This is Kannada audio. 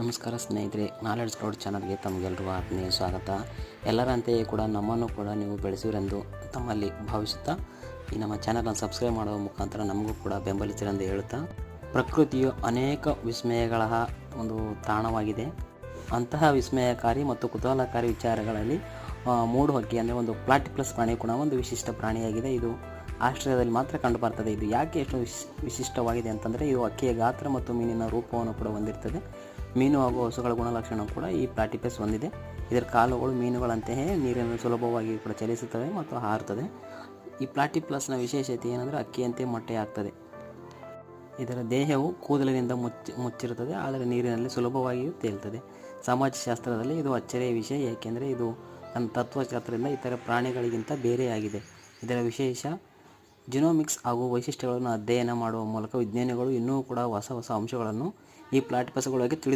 ನಮಸ್ಕಾರ ಸ್ನೇಹಿತರೆ, ನಾಲೆಡ್ಜ್ ಕ್ರೌಡ್ ಚಾನಲ್ಗೆ ತಮಗೆಲ್ಲರೂ ಆತ್ಮೀಯ ಸ್ವಾಗತ. ಎಲ್ಲರಂತೆಯೇ ಕೂಡ ನಮ್ಮನ್ನು ಕೂಡ ನೀವು ಬೆಳೆಸಿರೆಂದು ತಮ್ಮಲ್ಲಿ ಭಾವಿಸುತ್ತಾ, ಈ ನಮ್ಮ ಚಾನಲನ್ನು ಸಬ್ಸ್ಕ್ರೈಬ್ ಮಾಡುವ ಮುಖಾಂತರ ನಮಗೂ ಕೂಡ ಬೆಂಬಲಿಸಿರೆಂದು ಹೇಳುತ್ತಾ, ಪ್ರಕೃತಿಯು ಅನೇಕ ವಿಸ್ಮಯಗಳ ಒಂದು ತಾಣವಾಗಿದೆ. ಅಂತಹ ವಿಸ್ಮಯಕಾರಿ ಮತ್ತು ಕುತೂಹಲಕಾರಿ ವಿಚಾರಗಳಲ್ಲಿ ಮೂಡು ಹಕ್ಕಿ ಅಂದರೆ ಒಂದು ಪ್ಲಾಟಿಪ್ಲಸ್ ಪ್ರಾಣಿ ಕೂಡ ಒಂದು ವಿಶಿಷ್ಟ ಪ್ರಾಣಿಯಾಗಿದೆ. ಇದು ಆಸ್ಟ್ರೇಲಿಯಾದಲ್ಲಿ ಮಾತ್ರ ಕಂಡುಬರ್ತದೆ. ಇದು ಯಾಕೆ ಎಷ್ಟು ವಿಶ್, ವಿಶಿಷ್ಟವಾಗಿದೆ ಅಂತಂದರೆ, ಇದು ಹಕ್ಕಿಯ ಗಾತ್ರ ಮತ್ತು ಮೀನಿನ ರೂಪವನ್ನು ಕೂಡ ಹೊಂದಿರ್ತದೆ. ಮೀನು ಹಾಗೂ ಹಸುಗಳ ಗುಣಲಕ್ಷಣ ಕೂಡ ಈ ಪ್ಲಾಟಿಪಸ್ ಹೊಂದಿದೆ. ಇದರ ಕಾಲುಗಳು ಮೀನುಗಳಂತೆಯೇ ನೀರನ್ನು ಸುಲಭವಾಗಿ ಕೂಡ ಚಲಿಸುತ್ತವೆ ಮತ್ತು ಹಾರುತ್ತದೆ ಈ ಪ್ಲಾಟಿಪ್ಲಸ್ನ ವಿಶೇಷತೆ ಏನಂದರೆ ಅಕ್ಕಿಯಂತೆ ಮೊಟ್ಟೆ ಆಗ್ತದೆ. ಇದರ ದೇಹವು ಕೂದಲಿನಿಂದ ಮುಚ್ಚಿ, ಮುಚ್ಚಿರುತ್ತದೆ, ಆದರೆ ನೀರಿನಲ್ಲಿ ಸುಲಭವಾಗಿಯೂ ತೇಲ್ತದೆ. ಸಮಾಜಶಾಸ್ತ್ರದಲ್ಲಿ ಇದು ಅಚ್ಚರಿಯ ವಿಷಯ ಏಕೆಂದರೆ ಇದು ತನ್ನ ತತ್ವಶಾಸ್ತ್ರದಿಂದ ಇತರ ಪ್ರಾಣಿಗಳಿಗಿಂತ ಬೇರೆಯಾಗಿದೆ ಇದರ ವಿಶೇಷ ಜಿನೋಮಿಕ್ಸ್ ಹಾಗೂ ವೈಶಿಷ್ಟ್ಯಗಳನ್ನು ಅಧ್ಯಯನ ಮಾಡುವ ಮೂಲಕ ವಿಜ್ಞಾನಿಗಳು ಇನ್ನೂ ಕೂಡ ಹೊಸ ಹೊಸ ಅಂಶಗಳನ್ನು ಈ ಪ್ಲಾಟಿಪಸ್ಗಳೊಳಗೆ ತಿಳಿ